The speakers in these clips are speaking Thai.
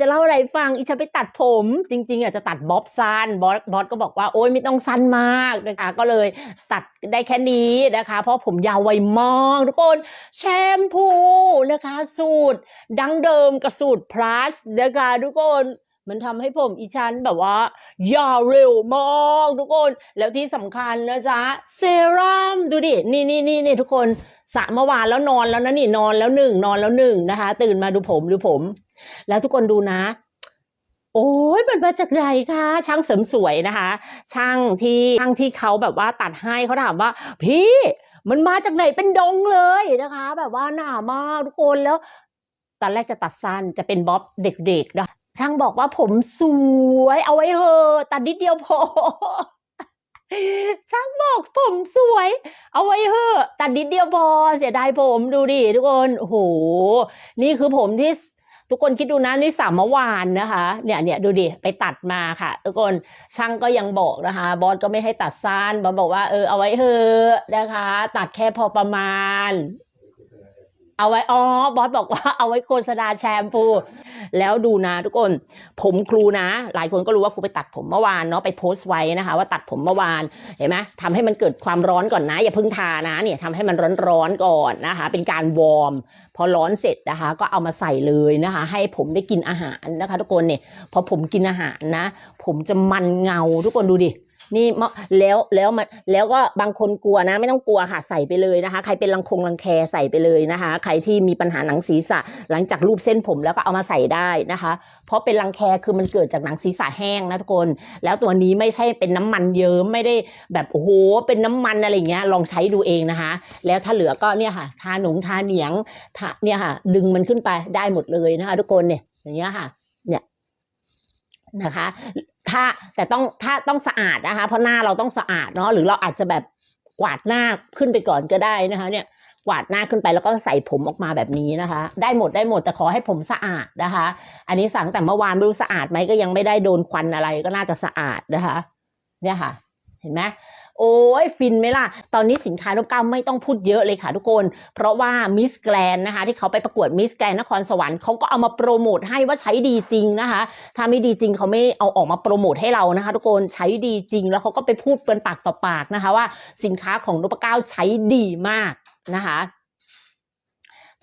จะเล่าอะไรฟังอีฉันไปตัดผม จริง ๆอาจจะตัดบ๊อบสั้นบอสบอสก็บอกว่าโอ้ยไม่ต้องสั้นมากนะคะก็เลยตัดได้แค่นี้นะคะ เพราะผมยาวไวมากทุกคนแชมพูนะคะ สูตรดั้งเดิมกับสูตร plus นะคะทุกคน มันทำให้ผมอีฉันแบบว่ายาวเร็วมากทุกคน แล้วที่สำคัญนะจ๊ะเซรั่มดูดิ นี่นี่นี่นี่ทุกคนสระเมื่อวานแล้วนอนแล้วนะนี่นอนแล้วหนึ่งนอนแล้วหนึ่งนะคะ ตื่นมาดูผมดูผม แล้วทุกคนดูนะ โอ้ยมันมาจากไหนคะช่างเสริมสวยนะคะ ช่างที่ช่างที่เขาแบบว่าตัดให้เขาถามว่า พี่มันมาจากไหนเป็นดงเลยนะคะ แบบว่าหนามากทุกคนแล้วตอนแรกจะตัดสั้นจะเป็นบ๊อบเด็กๆนะ ช่างบอกว่าผมสวยเอาไว้เถอะตัดนิดเดียวพอช่างบอกผมสวย เอาไว้เถอะตัดนิดเดียวพอเสียดายผมดูดิทุกคนโหนี่คือผมที่ทุกคนคิดดูนะนี่สามเมื่อวานนะคะ เนี่ยเนี่ยดูดิไปตัดมาค่ะ ทุกคนช่างก็ยังบอกนะคะ บอสก็ไม่ให้ตัดสั้นบอสบอกว่าเออเอาไว้เถอะนะคะ ตัดแค่พอประมาณ เอาไว้ อ๋อ บอสบอกว่าเอาไว้โฆษณาแชมพู แล้วดูนะทุกคน ผมครูนะ หลายคนก็รู้ว่าครูไปตัดผมเมื่อวานเนาะ ไปโพสต์ไว้นะคะ ว่าตัดผมเมื่อวาน เห็นไหมทำให้มันเกิดความร้อนก่อนนะ อย่าเพิ่งทานะ เนี่ยทำให้มันร้อนๆก่อนนะคะ เป็นการวอร์ม พอร้อนเสร็จนะคะ ก็เอามาใส่เลยนะคะ ให้ผมได้กินอาหารนะคะ ทุกคนเนี่ย พอผมกินอาหารนะ ผมจะมันเงาทุกคนดูดิ นี่แล้วแล้วมันแล้วก็บางคนกลัวนะ ไม่ต้องกลัวค่ะใส่ไปเลยนะคะ ใครเป็นรังคงรังแคใส่ไปเลยนะคะ ใครที่มีปัญหาหนังศีรษะ หลังจากรูปเส้นผมแล้วก็เอามาใส่ได้นะคะ เพราะเป็นรังแคคือมันเกิดจากหนังศีรษะแห้งนะทุกคน แล้วตัวนี้ไม่ใช่เป็นน้ำมันเยิ้มไม่ได้แบบโอ้โหเป็นน้ำมันอะไรเงี้ยลองใช้ดูเองนะคะ แล้วถ้าเหลือก็เนี่ยค่ะทาหนงทาเหนียงทาเนี่ยค่ะ ดึงมันขึ้นไปได้หมดเลยนะคะ ทุกคนเนี่ยอย่างเงี้ยค่ะ เนี่ยนะคะ ถ้าแต่ต้องถ้าต้องสะอาดนะคะ เพราะหน้าเราต้องสะอาดเนาะหรือเราอาจจะแบบกวาดหน้าขึ้นไปก่อนก็ได้นะคะ เนี่ยกวาดหน้าขึ้นไปแล้วก็ใส่ผมออกมาแบบนี้นะคะ ได้หมดได้หมดแต่ขอให้ผมสะอาดนะคะ อันนี้สั่งแต่เมื่อวานไม่รู้สะอาดไหมก็ยังไม่ได้โดนควันอะไรก็น่าจะสะอาดนะคะ เนี่ยค่ะ เห็นไหม โอ้ยฟินไหมล่ะ ตอนนี้สินค้าลูกเก้าไม่ต้องพูดเยอะเลยค่ะทุกคน เพราะว่ามิสแกรนนะคะ ที่เขาไปประกวดมิสแกรนนครสวรรค์เขาก็เอามาโปรโมทให้ว่าใช้ดีจริงนะคะ ถ้าไม่ดีจริงเขาไม่เอาออกมาโปรโมทให้เรานะคะ ทุกคนใช้ดีจริง แล้วเขาก็ไปพูดเป็นปากต่อปากนะคะ ว่าสินค้าของนพเก้าใช้ดีมากนะคะ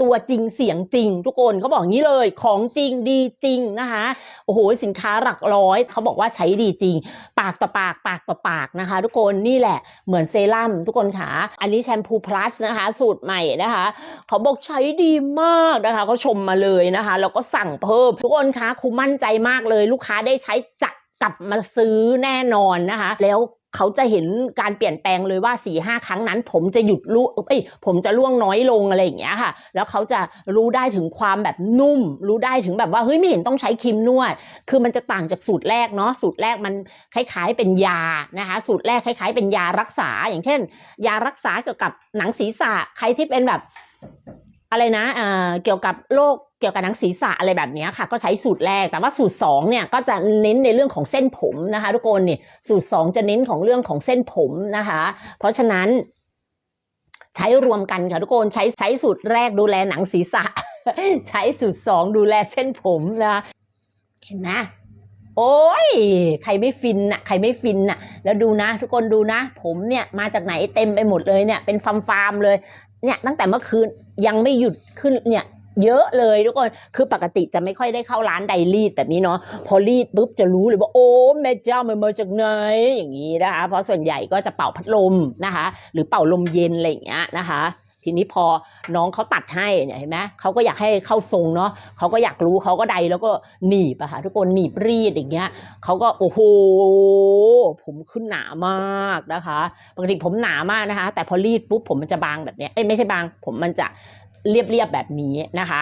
ตัวจริงเสียงจริง ทุกคนเขาบอกอย่างนี้เลยของจริงดีจริงนะคะโอ้โหสินค้าหลักร้อยเขาบอกว่าใช้ดีจริง ปากต่อปากปากต่อปากนะคะ ทุกคนนี่แหละเหมือนเซรั่มทุกคนค่ะอันนี้แชมพู plus นะคะ สูตรใหม่นะคะเขาบอกใช้ดีมากนะคะเขาชมมาเลยนะคะแล้วก็สั่งเพิ่ม ทุกคนคะครูมั่นใจมากเลย ลูกค้าได้ใช้จะกลับมาซื้อแน่นอนนะคะ แล้ว เขาจะเห็นการเปลี่ยนแปลงเลยว่าสี่ห้าครั้งนั้น ผมจะหยุดร่วงเอ้ยผมจะร่วงน้อยลงอะไรอย่างเงี้ยค่ะ แล้วเขาจะรู้ได้ถึงความแบบนุ่ม รู้ได้ถึงแบบว่าเฮ้ยไม่เห็นต้องใช้ครีมนวด คือมันจะต่างจากสูตรแรกเนาะสูตรแรกมันคล้ายๆเป็นยานะคะสูตรแรกคล้าย ๆ เป็นยารักษา อย่างเช่น ยารักษาเกี่ยวกับหนังศีรษะใครที่เป็นแบบอะไรนะเอ่อเกี่ยวกับโรค เกี่ยวกับหนังศีรษะอะไรแบบนี้ค่ะ ก็ใช้สูตรแรก แต่ว่าสูตรสองเนี่ยก็จะเน้นในเรื่องของเส้นผมนะคะ ทุกคนเนี่ยสูตรสองจะเน้นของเรื่องของเส้นผมนะคะ เพราะฉะนั้น ใช้รวมกันค่ะทุกคนใช้ใช้สูตรแรกดูแลหนังศีรษะ ใช้สูตรสองดูแลเส้นผมนะเห็นไหมโอ้ย ใครไม่ฟินน่ะ ใครไม่ฟินน่ะ แล้วดูนะ ทุกคนดูนะ ผมเนี่ยมาจากไหนเต็มไปหมดเลยเนี่ย เป็นฟาร์มฟาร์มเลย เนี่ยตั้งแต่เมื่อคืนยังไม่หยุดขึ้นเนี่ย เยอะเลยทุกคน คือปกติจะไม่ค่อยได้เข้าร้านไดรีดแบบนี้เนาะ พอรีดปุ๊บจะรู้เลยว่าโอ้แม่เจ้ามันมาจากไหนอย่างนี้นะคะ เพราะส่วนใหญ่ก็จะเป่าพัดลมนะคะ หรือเป่าลมเย็นอะไรอย่างเงี้ยนะคะทีนี้พอน้องเขาตัดให้เนี่ยเห็นไหมเขาก็อยากให้เข้าทรงเนาะเขาก็อยากรู้เขาก็ใดแล้วก็หนีบอะค่ะทุกคนหนีบรีดอย่างเงี้ยเขาก็โอ้โหผมขึ้นหนามากนะคะ ปกติผมหนามากนะคะ แต่พอรีดปุ๊บผมมันจะบางแบบเนี้ยเอ้ยไม่ใช่บางผมมันจะ เรียบๆแบบนี้นะคะ